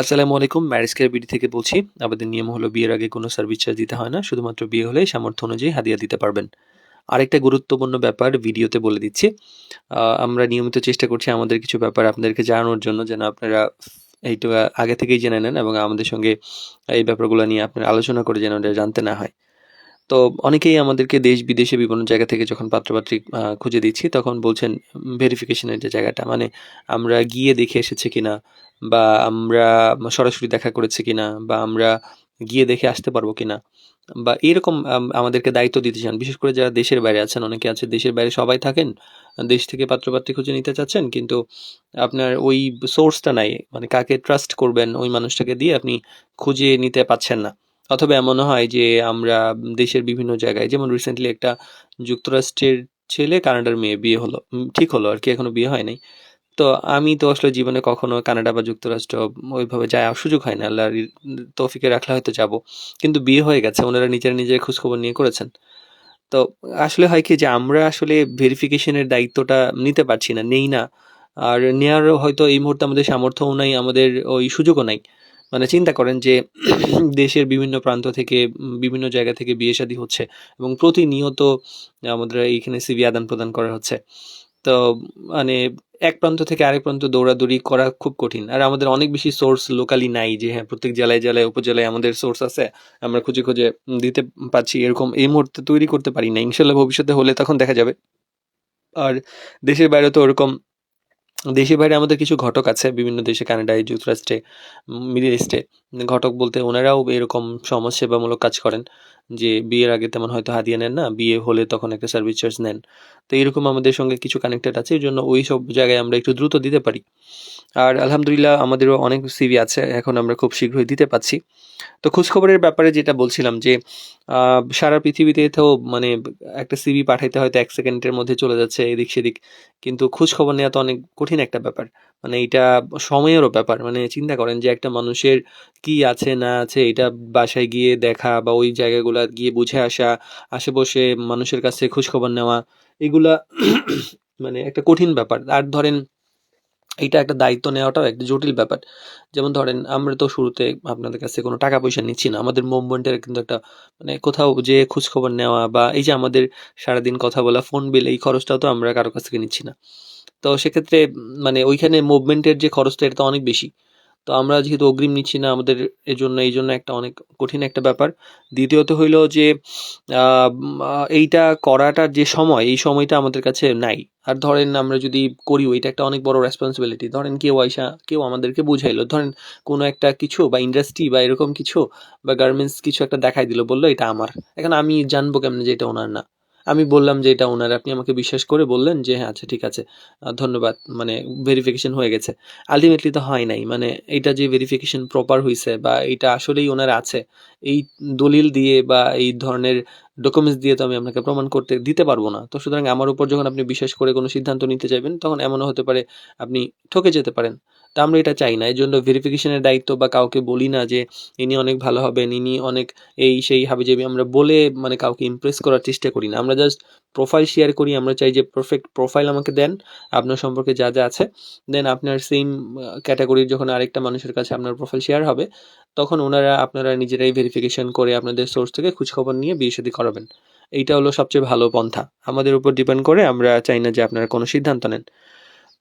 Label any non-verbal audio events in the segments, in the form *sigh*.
আসসালামু আলাইকুম marriage care BD থেকে বলছি, আমাদের নিয়ম হলো বিয়ের আগে কোনো সার্ভিস চার্জ দিতে হয় না, শুধুমাত্র বিয়ে হলে সামর্থ্য অনুযায়ী হাদিয়া দিতে পারবেন। আরেকটা গুরুত্বপূর্ণ ব্যাপার ভিডিওতে বলে দিচ্ছি আমরা নিয়মিত চেষ্টা করছি আমাদের কিছু ব্যাপার আপনাদেরকে জানানোর জন্য যেন আপনারা এইটু আগে থেকেই জেনে নেন এবং আমাদের সঙ্গে এই ব্যাপারগুলো নিয়ে আপনারা আলোচনা করে যেন জানতে না হয়। তো অনেকেই আমাদেরকে দেশ বিদেশে বিভিন্ন জায়গা থেকে যখন পাত্রপাত্রী খুঁজে দিচ্ছি, তখন বলছেন ভেরিফিকেশনের যে জায়গাটা মানে আমরা গিয়ে দেখে এসেছে কিনা বা আমরা সরাসরি দেখা করেছি কিনা বা আমরা গিয়ে দেখে আসতে পারব কিনা বা এরকম আমাদেরকে দায়িত্ব দিতে চান। বিশেষ করে যারা দেশের বাইরে আছেন, অনেকে আছে দেশের বাইরে সবাই থাকেন, দেশ থেকে পাত্রপাত্রী খুঁজে নিতে চাচ্ছেন, কিন্তু আপনার ওই সোর্সটা নাই মানে কাকে ট্রাস্ট করবেন ওই মানুষটাকে দিয়ে আপনি খুঁজে নিতে পাচ্ছেন না। অথবা এমনও হয় যে আমরা দেশের বিভিন্ন জায়গায়, যেমন রিসেন্টলি একটা যুক্তরাষ্ট্রের ছেলে কানাডার মেয়ে বিয়ে হলো ঠিক হলো আর কি, এখনও বিয়ে হয় নাই। তো আমি তো আসলে জীবনে কখনো কানাডা বা যুক্তরাষ্ট্র ওইভাবে যাওয়ার সুযোগ হয় না আল্লাহ তৌফিকে রাখলে হয়তো যাব। কিন্তু বিয়ে হয়ে গেছে, ওনারা নিজেরা নিজের খোঁজখবর নিয়ে করেছেন। তো আসলে হয় কি যে আমরা আসলে ভেরিফিকেশনের দায়িত্বটা নিতে পারছি না, নেই না। আর নেওয়ারও হয়তো এই মুহূর্তে আমাদের সামর্থ্যও নাই, আমাদের ওই সুযোগও নাই। মানে চিন্তা করেন যে *clears throat* দেশের বিভিন্ন প্রান্ত থেকে, বিভিন্ন জায়গা থেকে বিয়ে শাদী হচ্ছে এবং প্রতিনিয়ত আমাদের এইখানে সিভি আদান প্রদান করা হচ্ছে। তো মানে এক প্রান্ত থেকে আরেক প্রান্ত দৌড়াদৌড়ি করা খুব কঠিন। আর আমাদের অনেক বেশি সোর্স লোকালি নাই যে হ্যাঁ প্রত্যেক জেলায় জেলায়, উপজেলায় আমাদের সোর্স আছে, আমরা খুঁজে খুঁজে দিতে পারছি, এরকম এই মুহূর্তে তৈরি করতে পারি না ইনশাল্লাহ ভবিষ্যতে হলে তখন দেখা যাবে। আর দেশের বাইরে তো ওরকম, দেশের বাইরে আমাদের কিছু ঘটক আছে, বিভিন্ন দেশে কানাডায়, যুক্তরাষ্ট্রে, মিডল ইস্টে ঘটক বলতে ওনারাও এরকম সমাজসেবামূলক কাজ করেন যে, বিয়ের আগে তেমন হয়তো হাতিয়ে নেন না, বিয়ে হলে তখন একটা সার্ভিস চার্জ নেন। তো এরকম আমাদের সঙ্গে কিছু কানেক্টেড আছে এই জন্য ওই সব জায়গায় আমরা একটু দ্রুত দিতে পারি। আর আলহামদুলিল্লাহ আমাদেরও অনেক সিভি আছে, এখন আমরা খুব শীঘ্রই দিতে পাচ্ছি তো খোঁজখবরের ব্যাপারে যেটা বলছিলাম যে সারা পৃথিবীতে তো মানে একটা সিভি পাঠাইতে হয়তো এক সেকেন্ডের মধ্যে চলে যাচ্ছে এদিক সেদিক, কিন্তু খোঁজখবর নেওয়া তো অনেক কঠিন একটা ব্যাপার। মানে এটা সময়েরও ব্যাপার মানে চিন্তা করেন যে একটা মানুষের কি আছে না আছে, এটা বাসায় গিয়ে দেখা বা ওই জায়গাগুলো গিয়ে বুঝে আসা, আশেপাশে মানুষের কাছে খোঁজ খবর নেওয়া এগুলা *clears throat* মানে একটা কঠিন ব্যাপার। আর ধরেন, এটা একটা দায়িত্ব নেওয়াটাও একটা জটিল ব্যাপার। যেমন ধরেন, আমরা তো শুরুতে আপনাদের কাছে কোনো টাকা পয়সা নিচ্ছি না। আমাদের মুভমেন্টের কিন্তু একটা মানে কোথাও যে খোঁজখবর নেওয়া বা এই যে আমাদের সারাদিন কথা বলা ফোন বিল এই খরচটাও তো আমরা কারও কাছ থেকে নিচ্ছি না। তো সেক্ষেত্রে মানে ওইখানে মুভমেন্টের যে খরচটা, এটা তো অনেক বেশি। তো আমরা যেহেতু অগ্রিম নিচ্ছি না আমাদের এই জন্য এই জন্য একটা অনেক কঠিন একটা ব্যাপার। দ্বিতীয়ত হইল যে এইটা করাটার যে সময়, এই সময়টা আমাদের কাছে নাই। আর ধরেন আমরা যদি করি এটা একটা অনেক বড় রেসপন্সিবিলিটি ধরেন কেউ আইসা, কেউ আমাদেরকে বুঝাইলো। ধরেন কোনো একটা কিছু বা ইন্ডাস্ট্রি বা এরকম কিছু বা গার্মেন্টস কিছু একটা দেখাই দিল, বলল, এটা আমার। এখন আমি জানব কেমনে যে এটা ওনার না। আমি বললাম যে এটা ওনার। আপনি আমাকে বিশ্বাস করে বললেন যে হ্যাঁ আচ্ছা ঠিক আছে। ধন্যবাদ। মানে ভেরিফিকেশন হয়ে গেছে। আলটিমেটলি তো হয় নাই। মানে এটা যে ভেরিফিকেশন প্রপার হয়েছে বা এটা আসলেই ওনার আছে, এই দলিল দিয়ে বা এই ধরনের ডকুমেন্টস দিয়ে তো আমি আপনাকে প্রমাণ করতে দিতে পারব না। তো সুতরাং আমার উপর যখন আপনি বিশ্বাস করে কোনো সিদ্ধান্ত নিতে চাইবেন, তখন এমনও হতে পারে আপনি ঠকে যেতে পারেন। তা আমরা এটা চাই না। এই জন্য ভেরিফিকেশনের দায়িত্ব বা কাউকে বলি না যে, ইনি অনেক ভালো হবেন, ইনি অনেক এই সেই হাবিজাবি। আমরা বলে মানে কাউকে ইমপ্রেস করার চেষ্টা করি না। আমরা জাস্ট প্রোফাইল শেয়ার করি। আমরা চাই যে পারফেক্ট প্রোফাইল আমাকে দেন। আপনার সম্পর্কে যা যা আছে। দেন আপনার সেম ক্যাটাগরির যখন আরেকটা মানুষের কাছে আপনার প্রোফাইল শেয়ার হবে, তখন ওনারা আপনারা নিজেরাই ভেরিফিকেশন করে আপনাদের সোর্স থেকে খোঁজখবর নিয়ে বিয়ে শাদী করাবেন। এইটা হলো সবচেয়ে ভালো পন্থা। আমাদের উপর ডিপেন্ড করে আমরা চাই না যে, আপনারা কোনো সিদ্ধান্ত নেন।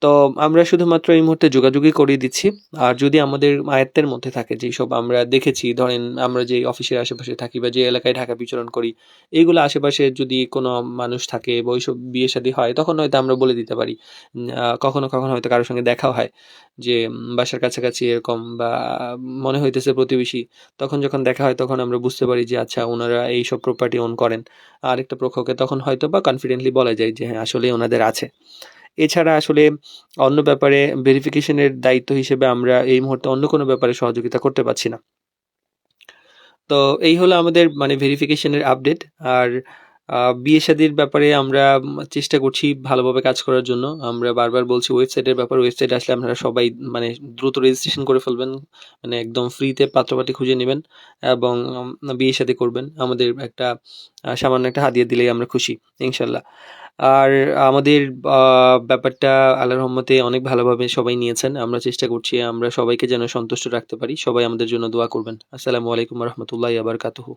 তো আমরা শুধুমাত্র এই মুহূর্তে যোগাযোগই করিয়ে দিচ্ছি। আর যদি আমাদের আয়ত্তের মধ্যে থাকে যেই সব আমরা দেখেছি, ধরেন আমরা যে অফিসের আশেপাশে থাকি বা যে এলাকায় ঢাকা বিচরণ করি এইগুলো আশেপাশে যদি কোনো মানুষ থাকে বা ওইসব বিয়ে শাদী হয়, তখন হয়তো আমরা বলে দিতে পারি। কখনো কখনো হয়তো কারোর সঙ্গে দেখাও হয় যে বাসার কাছাকাছি এরকম বা মনে হইতেছে প্রতিবেশী, তখন যখন দেখা হয় তখন আমরা বুঝতে পারি যে আচ্ছা ওনারা এইসব প্রপার্টি ওন করেন। আরেকটা পক্ষকে তখন হয়তো বা কনফিডেন্টলি বলা যায় যে হ্যাঁ আসলে ওনাদের আছে। এছাড়া আসলে অন্য ব্যাপারে ভেরিফিকেশনের দায়িত্ব হিসেবে আমরা এই মুহূর্তে অন্য কোনো ব্যাপারে সহযোগিতা করতে পারছি না। তো এই হলো আমাদের মানে ভেরিফিকেশনের আপডেট আর বিয়ে শাদির ব্যাপারে আমরা চেষ্টা করছি ভালোভাবে কাজ করার জন্য। আমরা বারবার বলছি ওয়েবসাইটের ব্যাপার ওয়েবসাইট আসলে আপনারা সবাই মানে দ্রুত রেজিস্ট্রেশন করে ফেলবেন মানে একদম ফ্রিতে পাত্রপাতি খুঁজে নেবেন এবং বিয়ে শাদী করবেন। আমাদের একটা সামান্য একটা হাদিয়া দিলেই আমরা খুশি, ইনশাল্লাহ। আর আমাদের ব্যাপারটা আল্লাহ রহমতে অনেক ভালোভাবে সবাই নিয়েছেন। আমরা চেষ্টা করছি আমরা সবাইকে যেন সন্তুষ্ট রাখতে পারি। সবাই আমাদের জন্য দোয়া করবেন। আসসালামু আলাইকুম রহমতুল্লাহ আবার বারাকাতুহু।